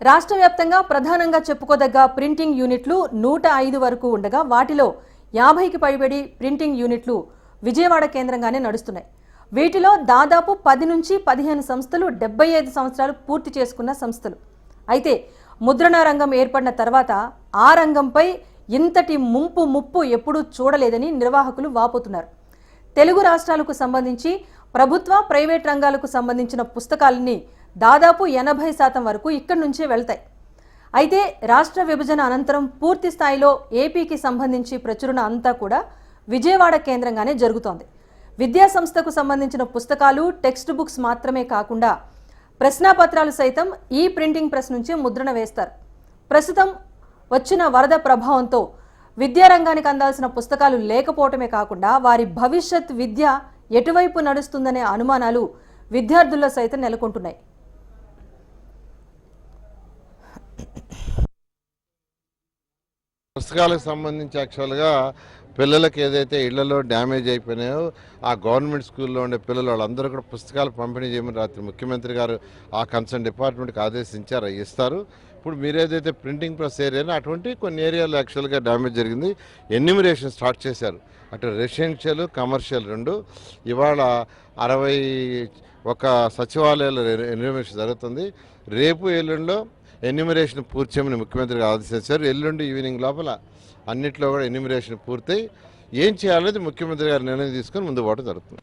రాష్ట్ర వ్యాప్తంగా ప్రధానంగా చెప్పుకోదగ్గ ప్రింటింగ్ యూనిట్లు నూట ఐదు వరకు ఉండగా వాటిలో యాభైకి పైబడి ప్రింటింగ్ యూనిట్లు విజయవాడ కేంద్రంగానే నడుస్తున్నాయి. వీటిలో దాదాపు పది నుంచి పదిహేను సంస్థలు డెబ్బై ఐదు సంవత్సరాలు పూర్తి చేసుకున్న సంస్థలు. అయితే ముద్రణ రంగం ఏర్పడిన తర్వాత ఆ రంగంపై ఇంతటి ముంపు ముప్పు ఎప్పుడూ చూడలేదని నిర్వాహకులు వాపోతున్నారు. తెలుగు రాష్ట్రాలకు సంబంధించి ప్రభుత్వ ప్రైవేట్ రంగాలకు సంబంధించిన పుస్తకాలని దాదాపు ఎనభై శాతం వరకు ఇక్కడి నుంచే వెళ్తాయి. అయితే రాష్ట్ర విభజన అనంతరం పూర్తి స్థాయిలో ఏపీకి సంబంధించి ప్రచురణ అంతా కూడా విజయవాడ కేంద్రంగానే జరుగుతోంది. విద్యా సంస్థకు సంబంధించిన పుస్తకాలు టెక్స్ట్ బుక్స్ మాత్రమే కాకుండా ప్రశ్నాపత్రాలు సైతం ఈ ప్రింటింగ్ ప్రెస్ నుంచే ముద్రణ వేస్తారు. ప్రస్తుతం వచ్చిన వరద ప్రభావంతో విద్యారంగానికి అందాల్సిన పుస్తకాలు లేకపోవటమే కాకుండా వారి భవిష్యత్ విద్య ఎటువైపు నడుస్తుందనే అనుమానాలు విద్యార్థుల్లో సైతం నెలకొంటున్నాయి. పుస్తకాలకు సంబంధించి యాక్చువల్గా పిల్లలకి ఏదైతే ఇళ్ళలో డ్యామేజ్ అయిపోయినాయో ఆ గవర్నమెంట్ స్కూల్లో ఉండే పిల్లలు వాళ్ళందరూ కూడా పుస్తకాలు పంపిణీ చేయమని రాత్రి ముఖ్యమంత్రి గారు ఆ కన్సర్న్ డిపార్ట్మెంట్కి ఆదేశించారు ఇస్తారు. ఇప్పుడు మీరు ఏదైతే ప్రింటింగ్ ప్రెస్ ఏరియానో అటువంటి కొన్ని ఏరియాలో యాక్చువల్గా డ్యామేజ్ జరిగింది. ఎన్యూమిరేషన్ స్టార్ట్ చేశారు. అటు రెసిడెన్షియల్ కమర్షియల్ రెండు. ఇవాళ అరవై ఒక సచివాలయాలు ఎన్యూమిరేషన్ జరుగుతుంది. రేపు ఎల్లుండిలో ఎన్యూమరేషన్ పూర్తి చేయమని ముఖ్యమంత్రి ఆదేశించారు. ఎల్లుండి ఈవినింగ్ లోపల అన్నింటిలో కూడా ఎన్యూమరేషన్ పూర్తయి ఏం చేయాలనేది ముఖ్యమంత్రి గారు నిర్ణయం తీసుకొని ముందు పోవడం జరుగుతుంది.